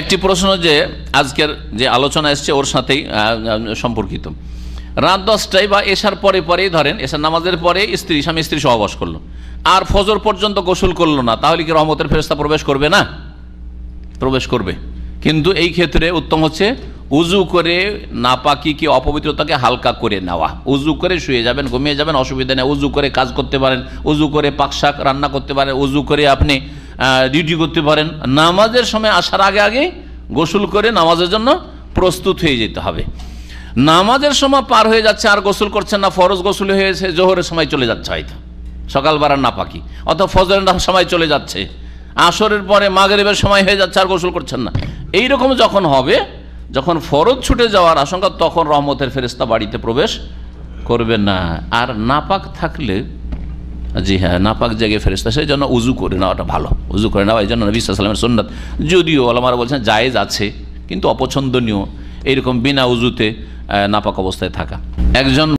একটি প্রশ্ন যে আজকের যে আলোচনা এসছে ওর সাথেই সম্পর্কিত। রাত দশটায় বা এসার পরে পরেই ধরেন, এশার নামাজের পরে স্ত্রী, স্বামী স্ত্রী সহবাস করল। আর ফজর পর্যন্ত গোসল করল না, তাহলে কি রহমতের ফেরস্তা প্রবেশ করবে না? প্রবেশ করবে। কিন্তু এই ক্ষেত্রে উত্তম হচ্ছে উজু করে নাপাকি কি অপবিত্রতাকে হালকা করে নেওয়া। উজু করে শুয়ে যাবেন, ঘুমিয়ে যাবেন, অসুবিধা নেই। উজু করে কাজ করতে পারেন, উজু করে পাক শাক রান্না করতে পারেন, উজু করে আপনি ডিউটি করতে পারেন। নামাজের সময় আসার আগে আগে গোসল করে নামাজের জন্য প্রস্তুত হয়ে যেতে হবে। নামাজের সময় পার হয়ে যাচ্ছে, আর গোসল করছেন না, ফরজ গোসল হয়েছে, জোহরের সময় চলে যাচ্ছে হয়তো। সকালবেলার নাপাকি, অথবা ফজরের সময় চলে যাচ্ছে। আসরের পরে মাগরিবের সময় হয়ে যাচ্ছে, আর গোসল করছেন না। এই রকম যখন হবে, যখন ফরজ ছুটে যাওয়ার আশঙ্কা, তখন রহমতের ফেরেস্তা বাড়িতে প্রবেশ করবে না। আর নাপাক থাকলে জি হ্যাঁ নাপাক জায়গায় ফেরেস্তা সেই জন্য উজু করে নেওয়াটা ভালো। উজু করে নেওয়া এই জন্য নবী সাল্লামের সন্ন্যত যদিও আলমারা বলছেন জায়েজ আছে, কিন্তু অপছন্দনীয়। এইরকম বিনা উজুতে নাপাক অবস্থায় থাকা। একজন